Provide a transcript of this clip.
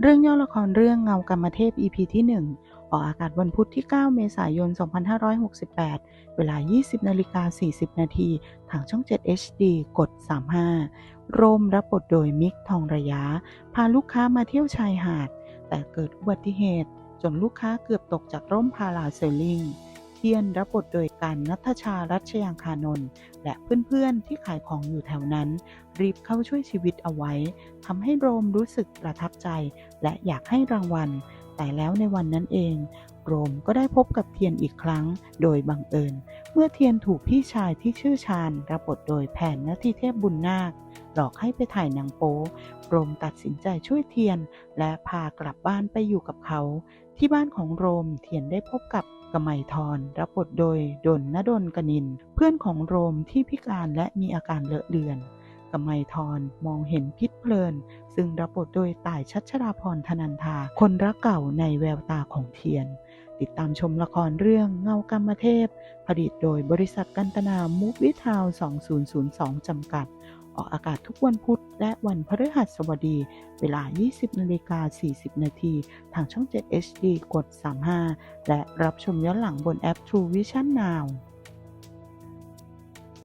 เรื่องย่อละครเรื่องเงากรรมเทพ EP ที่ 1 ออกอากาศวันพุธที่ 9 เมษายน 2568 เวลา 20นาฬิกา40 นาทีทางช่อง 7 HD กด 35 ร่มรับบทโดยมิกทองระยะ พาลูกค้ามาเที่ยวชายหาด แต่เกิดอุบัติเหตุ จนลูกค้าเกือบตกจากร่มพาราเซลลิง ทียนรับบทโดยการนัทชารัชยางคานนท์และเพื่อนๆที่ขายของอยู่แถวนั้น รีบเข้าช่วยชีวิตเอาไว้ทำให้โรมรู้สึกประทับใจ และอยากให้รางวัล แต่แล้วในวันนั้นเอง โรมก็ได้พบกับเทียนอีกครั้งโดยบังเอิญ เมื่อเทียนถูกพี่ชายที่ชื่อชาญรับบทโดยแผนนาทีเทพบุญนาค หลอกให้ไปถ่ายหนังโป๊โรมตัดสินใจช่วยเทียน และพากลับบ้านไปอยู่กับเขา ที่บ้านของโรมเทียนได้พบกับกมัยทรรับบทโดยดนนดลกนิน เพื่อนของโรมที่พิการและมีอาการเลอะเลือนกมัยทรมองเห็นพิษเพลิน ซึ่งรับบทโดยต่ายชัชราพรธนันทา คนรักเก่าในแววตาของเทียน ติดตามชมละครเรื่องเงากรรมเทพ ผลิตโดยบริษัทกันตนามูฟวิทาว 2002 จำกัด ออกอากาศทุกวันพุธและวันพฤหัสบดี เวลา 20นาฬิกา40 นาทีทางช่อง 7 HD กด 35 และรับชมย้อนหลังบนแอป True Vision Now